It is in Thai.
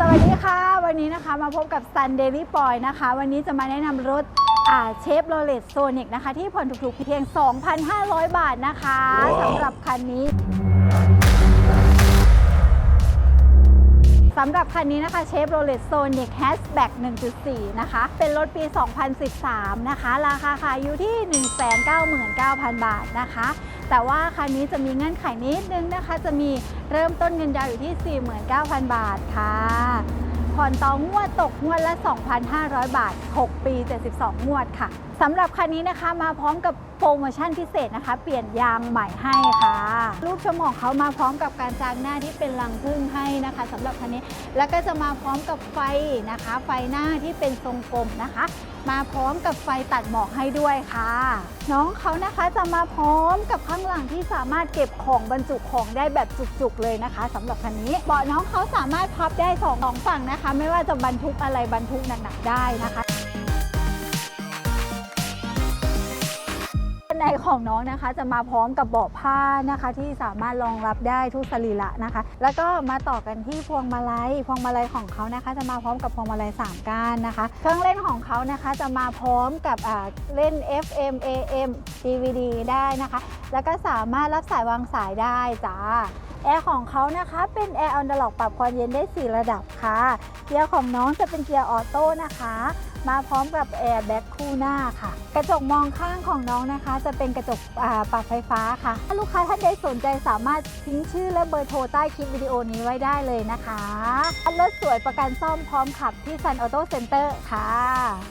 สวัสดีค่ะ วันนี้นะคะมาพบกับ Sun Daily Boy นะคะ วันนี้จะมาแนะนำรถอ่าเชฟโรเลตโซนิกนะคะ ที่ผ่อนถูกๆเพียง 2,500 บาทนะคะสำหรับคันนี้ สำหรับคันนี้นะคะเชฟโรเลตโซนิกแฮชแบ็ก1.4 นะคะ เป็นรถปี 2013 นะคะ ราคาขายอยู่ที่ 199,000 บาทนะคะ แต่ว่าคันนี้จะมีเงื่อนไขนิดนึงนะคะ จะมีเริ่มต้นเงินดาวอยู่ที่ 49,000 บาทค่ะ ผ่อนต่องวดตกงวดละ 2,500 บาท 6 ปี 72 งวดค่ะสำหรับคันนี้นะคะมาพร้อมกับโปรโมชั่นพิเศษนะคะ เปลี่ยนยางใหม่ให้ค่ะ รูปชมองเขามาพร้อมกับการจางหน้าที่เป็นรังผึ้งให้นะคะสำหรับคันนี้แล้วก็จะมาพร้อมกับไฟนะคะ ไฟหน้าที่เป็นทรงกลมนะคะ มาพร้อมกับไฟตัดหมอกให้ด้วยค่ะ น้องเขานะคะจะมาพร้อมกับข้างหลังที่สามารถเก็บของบรรจุของได้แบบจุกๆเลยนะคะสำหรับคันนี้เบาะน้องเขาสามารถพับได้สองสองฝั่งนะคะ ไม่ว่าจะบรรทุกอะไรบรรทุกหนักๆได้นะคะ ในของน้องนะคะ จะมาพร้อมกับเบาะผ้านะคะ ที่สามารถรองรับได้ทุกสรีระนะคะ แล้วก็มาต่อกันที่พวงมาลัยพวงมาลัยของเขานะคะ จะมาพร้อมกับพวงมาลัย3ก้านนะคะ เครื่องเล่นของเขานะคะจะมาพร้อมกับเล่น FM AM DVD ได้นะคะ แล้วก็สามารถรับสายวางสายได้จ้า แอร์ของเขานะคะเป็นแอร์ออนดล็อกปรับความเย็นได้ 4 ระดับค่ะ เกียร์ของน้องจะเป็นเกียร์ออโต้นะคะ มาพร้อมกับแอร์แบ็คคู่หน้าค่ะ กระจกมองข้างของน้องนะคะ จะเป็นกระจกปรับไฟฟ้าค่ะ ถ้าลูกค้าท่านใดสนใจสามารถทิ้งชื่อและเบอร์โทรใต้คลิปวิดีโอนี้ไว้ได้เลยนะคะรถสวยประกันซ่อมพร้อมขับที่ Sun Auto Center ค่ะ